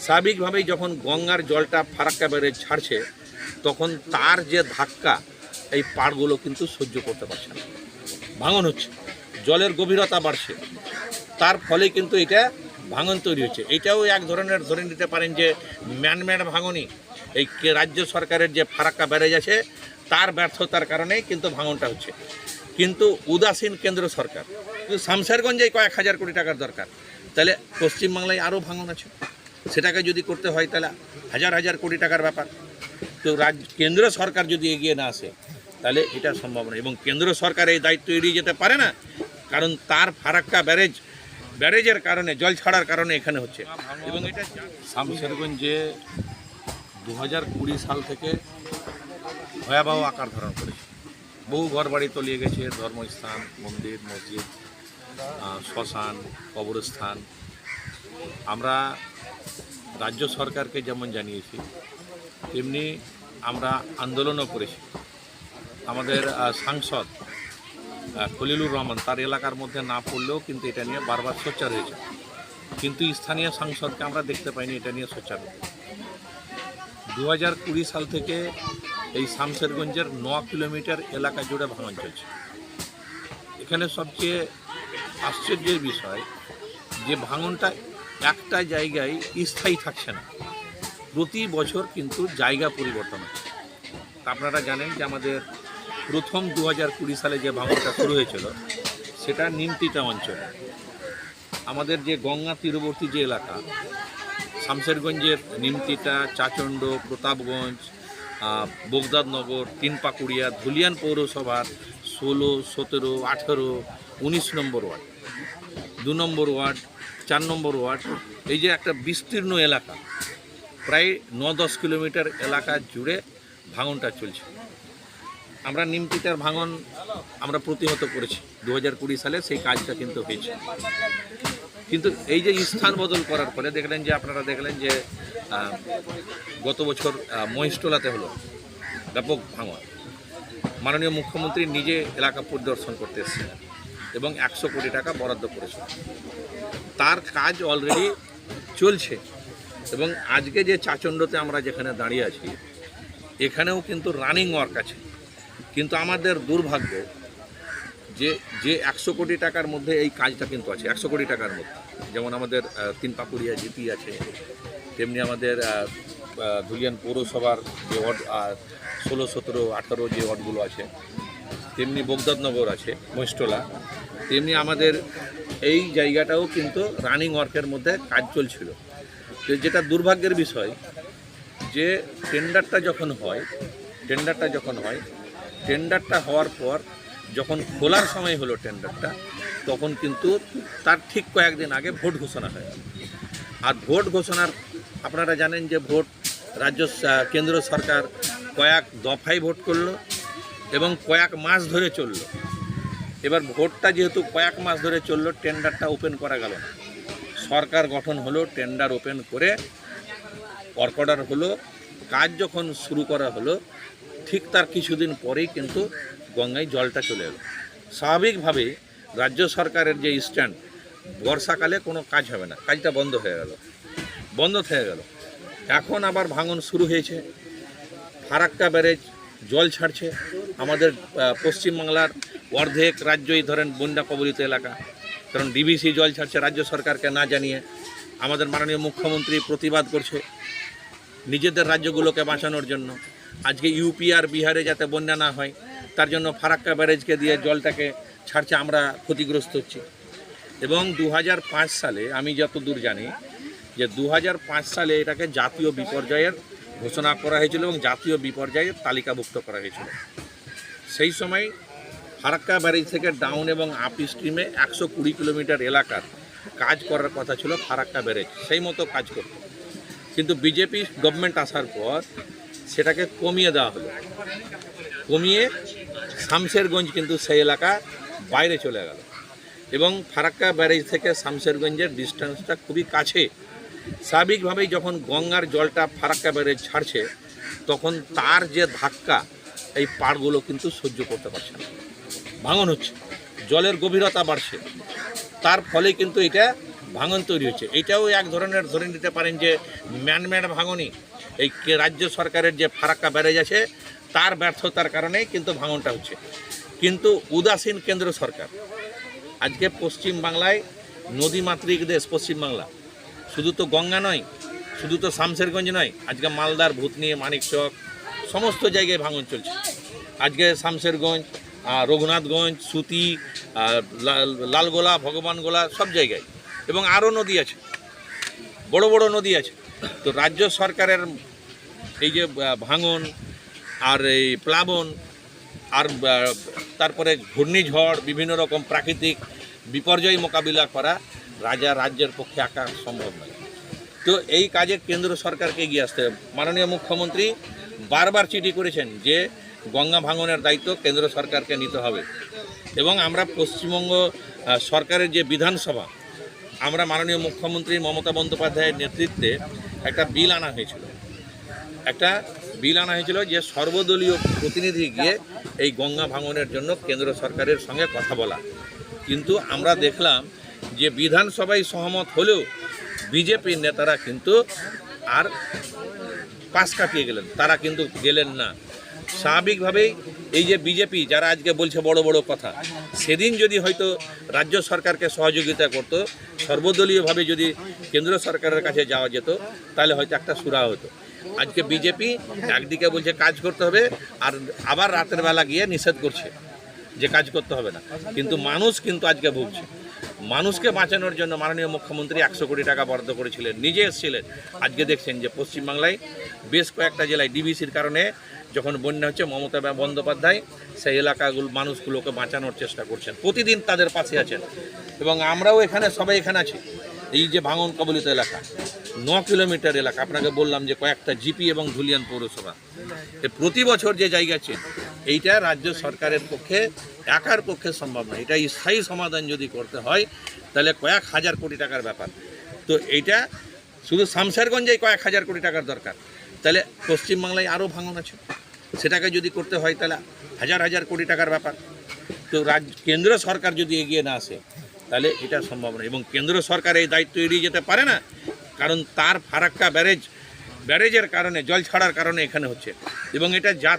স্বাভাবিকভাবেই যখন গঙ্গার জলটা ফারাক্কা বেড়ে ছাড়ছে, তখন তার যে ধাক্কা, এই পাড়গুলো কিন্তু সহ্য করতে পারছে না। ভাঙন হচ্ছে, জলের গভীরতা বাড়ছে। তার ফলে কিন্তু এটা ভাঙন তৈরি হচ্ছে। এটাও এক ধরনের ধরে নিতে পারেন যে ম্যানমেড ভাঙনই। এই রাজ্য সরকারের যে ফারাক্কা ব্যারেজ আছে, তার ব্যর্থতার কারণেই কিন্তু ভাঙনটা হচ্ছে। কিন্তু উদাসীন কেন্দ্র সরকার, কিন্তু কয়েক হাজার কোটি টাকার দরকার। তাহলে পশ্চিমবাংলায় আরও ভাঙন আছে। সেটাকে যদি করতে হয় তাহলে হাজার হাজার কোটি টাকার ব্যাপার। তো রাজ্য কেন্দ্র সরকার যদি এগিয়ে না আসে, তাহলে এটা সম্ভব নয়। এবং কেন্দ্র সরকার এই দায়িত্ব এড়িয়ে যেতে পারে না, কারণ তার ফারাক্কা ব্যারেজ, ব্যারেজের কারণে, জল ছাড়ার কারণে এখানে হচ্ছে। এবং এটা শামশেরগঞ্জে দু হাজার কুড়ি সাল থেকে ভয়াবহ আকার ধারণ করেছে। বহু ঘরবাড়ি তলিয়ে গেছে, ধর্মস্থান, মন্দির, মসজিদ শ্মশান, কবরস্থান। আমরা রাজ্য সরকারকে যেমন জানিয়েছি, তেমনি আমরা আন্দোলনও করেছি। আমাদের সাংসদ খলিলুর রহমান তার এলাকার মধ্যে না পড়লেও কিন্তু এটা নিয়ে বারবার সোচ্চার হয়েছে। কিন্তু স্থানীয় সাংসদকে আমরা দেখতে পাইনি, এটা নিয়ে সোচ্চার হতে। দু হাজার কুড়ি সাল থেকে এই শামশেরগঞ্জের ন কিলোমিটার এলাকা জুড়ে ভাঙন চলছে। এখানে সবচেয়ে আশ্চর্যের বিষয়, যে ভাঙনটা একটা জায়গায় স্থায়ী থাকছে না। প্রতি বছর কিন্তু জায়গা পরিবর্তন হচ্ছে। আপনারা জানেন যে আমাদের প্রথম দু হাজার কুড়ি সালে যে ভাঙনটা শুরু হয়েছিল, সেটা নিমতিটা অঞ্চলে। আমাদের যে গঙ্গা তীরবর্তী যে এলাকা, শামশেরগঞ্জের নিমতিটা চাচণ্ড, প্রতাপগঞ্জ বগদাদনগর, তিনপাকুড়িয়া, ধুলিয়ান পৌরসভার ষোলো, সতেরো, আঠেরো, উনিশ নম্বর ওয়ার্ড। দু নম্বর ওয়ার্ড চার নম্বর ওয়ার্ড, এই যে একটা বিস্তীর্ণ এলাকা, প্রায় ন দশ কিলোমিটার এলাকা জুড়ে ভাঙনটা চলছে। আমরা নিমতিটার ভাঙন আমরা প্রতিহত করেছি দু হাজার কুড়ি সালে সেই কাজটা কিন্তু হয়েছে। কিন্তু এই যে স্থান বদল করার পরে দেখলেন যে, আপনারা দেখলেন যে গত বছর মহিষটোলাতে হলো ব্যাপক ভাঙন। মাননীয় মুখ্যমন্ত্রী নিজে এলাকা পরিদর্শন করতে এসেছিলেন এবং একশো কোটি টাকা বরাদ্দ করেছেন। তার কাজ অলরেডি চলছে। এবং আজকে যে চাচণ্ডতে আমরা যেখানে দাঁড়িয়ে আছি, এখানেও কিন্তু রানিং ওয়ার্ক আছে। কিন্তু আমাদের দুর্ভাগ্য যে যে একশো কোটি টাকার মধ্যে এই কাজটা কিন্তু আছে, একশো কোটি টাকার মধ্যে। যেমন আমাদের তিন পাকুড়িয়া জিপি আছে, তেমনি আমাদের ধুলিয়ান পৌরসভার যে ওয়ার্ড ষোলো, সতেরো, আঠারো যে ওয়ার্ডগুলো আছে, তেমনি বগদাদনগর আছে, মহিষ্টলা, তেমনি আমাদের এই জায়গাটাও কিন্তু রানিং ওয়ার্কের মধ্যে কাজ চলছিল। তো যেটা দুর্ভাগ্যের বিষয়, যে টেন্ডারটা যখন হয় টেন্ডারটা যখন হয় টেন্ডারটা হওয়ার পর যখন খোলার সময় হলো টেন্ডারটা তখন কিন্তু তার ঠিক কয়েকদিন আগে ভোট ঘোষণা হয়। আর ভোট ঘোষণার, আপনারা জানেন যে ভোট রাজ্য কেন্দ্র সরকার কয়েক দফায় ভোট করল এবং কয়েক মাস ধরে চলল। এবার ভোটটা যেহেতু কয়েক মাস ধরে চলল টেন্ডারটা ওপেন করা গেল। সরকার গঠন হলো টেন্ডার ওপেন করে ওয়ার্ক অর্ডার হলো, কাজ যখন শুরু করা হলো, ঠিক তার কিছুদিন পরেই কিন্তু গঙ্গায় জলটা চলে এলো। স্বাভাবিকভাবে রাজ্য সরকারের যে স্ট্যান্ড বর্ষাকালে কোনো কাজ হবে না, কাজটা বন্ধ হয়ে গেল। বন্ধ হয়ে গেল। এখন আবার ভাঙন শুরু হয়েছে। ফারাক্কা ব্যারেজ, জল ছাড়ছে। আমাদের পশ্চিমবাংলার অর্ধেক রাজ্যই ধরেন বন্যা কবলিত এলাকা। কারণ ডিবিসি জল ছাড়ছে, রাজ্য সরকারকে না জানিয়ে আমাদের মাননীয় মুখ্যমন্ত্রী প্রতিবাদ করছে নিজেদের রাজ্যগুলোকে বাঁচানোর জন্য। আজকে ইউপি আর বিহারে যাতে বন্যা না হয়, তার জন্য ফারাক্কা ব্যারেজকে দিয়ে জলটাকে ছাড়ছে, আমরা ক্ষতিগ্রস্ত হচ্ছি। এবং দু হাজার পাঁচ সালে, আমি যতদূর জানি, যে দু হাজার পাঁচ সালে এটাকে জাতীয় বিপর্যয়ের ঘোষণা করা হয়েছিল এবং জাতীয় বিপর্যয়ের তালিকাভুক্ত করা হয়েছিল। সেই সময় ফারাক্কা ব্যারেজ থেকে ডাউন এবং আপ স্ট্রিমে একশো কুড়ি কিলোমিটার এলাকার কাজ করার কথা ছিল ফারাক্কা ব্যারেজ। সেই মতো কাজ করত। কিন্তু বিজেপি গভর্নমেন্ট আসার পর সেটাকে কমিয়ে দেওয়া হলো। কমিয়ে শামশেরগঞ্জ কিন্তু সেই এলাকা বাইরে চলে গেল। এবং ফারাক্কা ব্যারেজ থেকে শামশেরগঞ্জের ডিস্টেন্সটা খুবই কাছে। স্বাভাবিকভাবেই যখন গঙ্গার জলটা ফারাক্কা ব্যারেজ ছাড়ছে, তখন তার যে ধাক্কা, এই পাড়গুলো কিন্তু সহ্য করতে পারছে না। ভাঙন হচ্ছে, জলের গভীরতা বাড়ছে। তার ফলে কিন্তু এটা ভাঙন তৈরি হচ্ছে। এটাও এক ধরনের ধরে নিতে পারেন যে ম্যানমেড ভাঙনই। এই রাজ্য সরকারের যে ফারাক্কা ব্যারেজ আছে, তার ব্যর্থতার কারণেই কিন্তু ভাঙনটা হচ্ছে। কিন্তু উদাসীন কেন্দ্র সরকার, আজকে পশ্চিম বাংলায় নদীমাতৃক দেশ পশ্চিমবাংলা শুধু তো গঙ্গা নয়, শুধু তো শামশেরগঞ্জ নয়, আজকে মালদার ভূতনি, মানিকচক, সমস্ত জায়গায় ভাঙন চলছে। আজকে শামশেরগঞ্জ রঘুনাথগঞ্জ, সুতি লালগোলা, ভগবানগোলা, সব জায়গায়। এবং আরও নদী আছে। বড় বড় নদী আছে। তো রাজ্য সরকারের এই যে ভাঙন আর এই প্লাবন আর তারপরে ঘূর্ণিঝড়, বিভিন্ন রকম প্রাকৃতিক বিপর্যয় মোকাবিলা করা রাজা রাজ্যের পক্ষে আঁকা সম্ভব নয়। তো এই কাজে কেন্দ্র সরকারকে এগিয়ে আসতে হবে। মাননীয় মুখ্যমন্ত্রী বারবার চিঠি করেছেন যে গঙ্গা ভাঙনের দায়িত্ব কেন্দ্র সরকারকে নিতে হবে। এবং আমরা পশ্চিমবঙ্গ সরকারের যে বিধানসভা, আমরা মাননীয় মুখ্যমন্ত্রী মমতা বন্দ্যোপাধ্যায়ের নেতৃত্বে একটা বিল আনা হয়েছিল। একটা বিল আনা হয়েছিল যে সর্বদলীয় প্রতিনিধি গিয়ে এই গঙ্গা ভাঙনের জন্য কেন্দ্র সরকারের সঙ্গে কথা বলা। কিন্তু আমরা দেখলাম যে বিধানসভায় সহমত হলেও বিজেপির নেতারা কিন্তু আর পাশ কাটিয়ে গেলেন, তারা কিন্তু গেলেন না। স্বাভাবিকভাবেই এই যে বিজেপি, যারা আজকে বলছে বড় বড় কথা, সেদিন যদি হয়তো রাজ্য সরকারকে সহযোগিতা করতো, সর্বদলীয়ভাবে যদি কেন্দ্র সরকারের কাছে যাওয়া যেত, তাহলে হয়তো একটা সুরা হতো। আজকে বিজেপি একদিকে বলছে কাজ করতে হবে, আর আবার রাতের বেলা গিয়ে নিষেধ করছে যে কাজ করতে হবে না। কিন্তু মানুষ কিন্তু আজকে ভুগছে। মানুষকে বাঁচানোর জন্য মাননীয় মুখ্যমন্ত্রী একশো কোটি টাকা বরাদ্দ করেছিলেন, নিজে এসেছিলেন। আজকে দেখছেন যে পশ্চিমবাংলায় বেশ কয়েকটা জেলায় ডিবিসির কারণে যখন বন্যা হচ্ছে, মমতা বন্দ্যোপাধ্যায়, সেই এলাকাগুলো মানুষগুলোকে বাঁচানোর চেষ্টা করছেন। প্রতিদিন তাদের পাশে আছেন। এবং আমরাও এখানে, সবাই এখানে আছি। এই যে ভাঙন কবলিত এলাকা, ন কিলোমিটার এলাকা, আপনাকে বললাম যে কয়েকটা জিপি এবং ধুলিয়ান পৌরসভা। প্রতি বছর যে জায়গা আছে, এইটা রাজ্য সরকারের পক্ষে, একার পক্ষে সম্ভব নয়। এটা স্থায়ী সমাধান যদি করতে হয়, তাহলে কয়েক হাজার কোটি টাকার ব্যাপার। তো এইটা শুধু শামশেরগঞ্জেই কয়েক হাজার কোটি টাকার দরকার। তাহলে পশ্চিমবাংলায় আরও ভাঙন আছে। সেটাকে যদি করতে হয় তাহলে হাজার হাজার কোটি টাকার ব্যাপার। তো রাজ, কেন্দ্র সরকার যদি এগিয়ে না আসে, তাহলে এটা সম্ভব নয়। এবং কেন্দ্র সরকার এই দায়িত্ব এড়িয়ে যেতে পারে না, কারণ তার ফারাক্কা ব্যারেজ, ব্যারেজের কারণে, জল ছাড়ার কারণে এখানে হচ্ছে। এবং এটা জাত